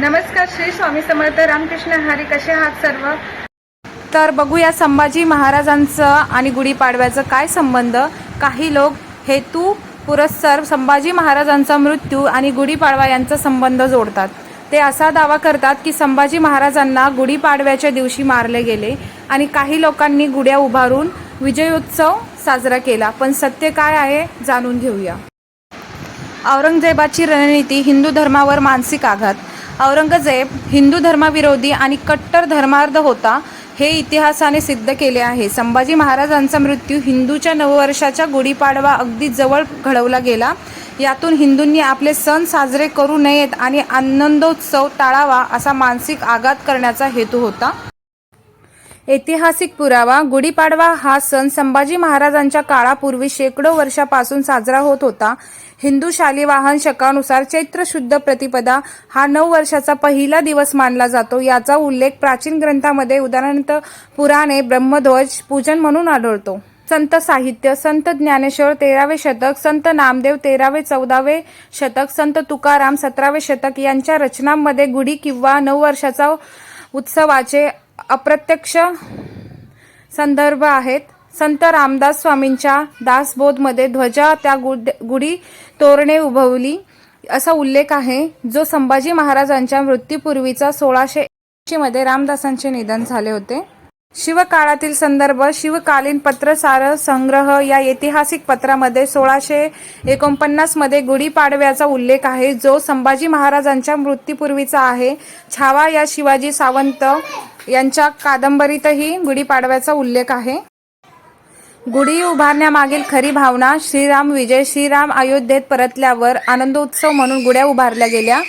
नमस्कार श्री स्वामी समर्थ रामकृष्ण हरी कसे आहात सर्व? तर बघूया संभाजी महाराजांचं आणि गुढीपाडव्याचं काय संबंध. काही लोक हेतू पुरस्सर संभाजी महाराजांचा मृत्यू आणि गुढीपाडवा यांचा संबंध जोडतात. ते असा दावा करतात की संभाजी महाराजांना गुढीपाडव्याच्या दिवशी मारले गेले आणि काही लोकांनी गुढ्या उभारून विजयोत्सव साजरा केला. पण सत्य काय आहे जाणून घेऊया. औरंगजेबाची रणनीती हिंदू धर्मावर मानसिक आघात. औरंगजेब हिंदू धर्माविरोधी आणि कट्टर धर्मार्ध होता हे इतिहासाने सिद्ध केले आहे. संभाजी महाराजांचा मृत्यू हिंदूच्या नववर्षाच्या गुढीपाडवा अगदी जवळ घडवला गेला. यातून हिंदूंनी आपले सण साजरे करू नयेत आणि आनंदोत्सव टाळावा असा मानसिक आघात करण्याचा हेतू होता. ऐतिहासिक पुरावा गुढीपाडवा हा सण संभाजी महाराजांच्या काळापूर्वी शेकडो वर्षापासून साजरा होत होता. हिंदू शालिवाहन शकानुसार चैत्र शुद्ध प्रतिपदा हा नऊ वर्षाचा पहिला दिवस मानला जातो. याचा उल्लेख प्राचीन ग्रंथामध्ये उदाहरणार्थ पुराणे ब्रह्मध्वज पूजन म्हणून आढळतो. संत साहित्य संत ज्ञानेश्वर तेरावे शतक संत नामदेव तेरावे चौदावे शतक संत तुकाराम सतरावे शतक यांच्या रचनांमध्ये गुढी किंवा नऊ वर्षाचा उत्सवाचे अप्रत्यक्ष संदर्भ आहेत. संत रामदास स्वामींच्या दासबोधमध्ये ध्वजा त्या गुड गुढी तोरणे उभवली. असा उल्लेख आहे जो संभाजी महाराजांच्या मृत्यूपूर्वीचा सोळाशे मध्ये रामदासांचे निधन झाले होते. शिवकाळातील संदर्भ शिवकालीन पत्रसार संग्रह या ऐतिहासिक पत्रामध्ये सोळाशे एकोणपन्नासमध्ये गुढीपाडव्याचा उल्लेख आहे जो संभाजी महाराजांच्या मृत्यूपूर्वीचा आहे. छावा या शिवाजी सावंत यांच्या कादंबरीतही गुढीपाडव्याचा उल्लेख आहे. गुढी उभारण्यामागील खरी भावना श्रीराम विजय श्रीराम अयोध्येत परतल्यावर आनंदोत्सव म्हणून गुढ्या उभारल्या गेल्या.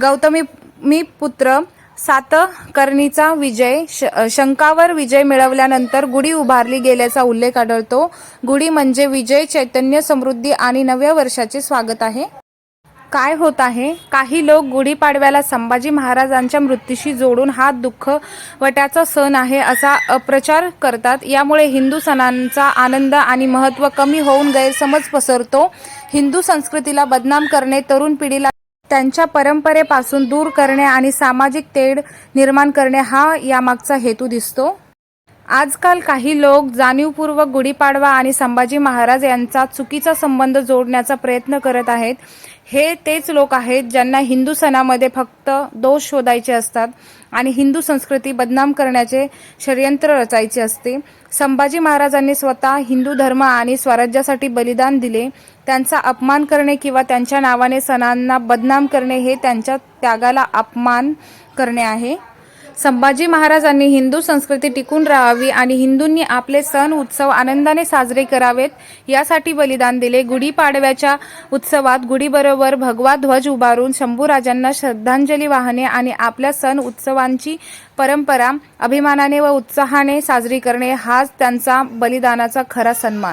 गौतमी मी पुत्र सातकर्णीचा विजय श शंकावर विजय मिळवल्यानंतर गुढी उभारली गेल्याचा उल्लेख आढळतो. गुढी म्हणजे विजय चैतन्य समृद्धी आणि नव्या वर्षाचे स्वागत आहे. काय होत आहे? काही लोक गुढीपाडव्याला संभाजी महाराजांच्या मृत्यूशी जोडून हा दुःख वट्याचा सण आहे असा अप्रचार करतात. यामुळे हिंदू सणांचा आनंद आणि महत्त्व कमी होऊन गैरसमज पसरतो. हिंदू संस्कृतीला बदनाम करणे तरुण पिढीला त्यांच्या परंपरेपासून दूर करणे आणि सामाजिक तेढ निर्माण करणे हा यामागचा हेतू दिसतो. आजकाल काही लोक जाणीवपूर्वक गुढीपाडवा आणि संभाजी महाराज यांचा चुकीचा संबंध जोडण्याचा प्रयत्न करत आहेत. हे तेच लोक आहेत ज्यांना हिंदू सणामध्ये फक्त दोष शोधायचे असतात आणि हिंदू संस्कृती बदनाम करण्याचे षडयंत्र रचायचे असते. संभाजी महाराजांनी स्वतः हिंदू धर्म आणि स्वराज्यासाठी बलिदान दिले. त्यांचा अपमान करणे किंवा त्यांच्या नावाने सणांना बदनाम करणे हे त्यांच्या त्यागाला अपमान करणे आहे. संभाजी महाराजांनी हिंदू संस्कृती टिकून राहावी आणि हिंदूंनी आपले सण उत्सव आनंदाने साजरे करावेत यासाठी बलिदान दिले. गुढीपाडव्याच्या उत्सवात गुढीबरोबर भगवा ध्वज उभारून शंभूराजांना श्रद्धांजली वाहणे आणि आपल्या सण उत्सवांची परंपरा अभिमानाने व उत्साहाने साजरी करणे हाच त्यांचा बलिदानाचा खरा सन्मान.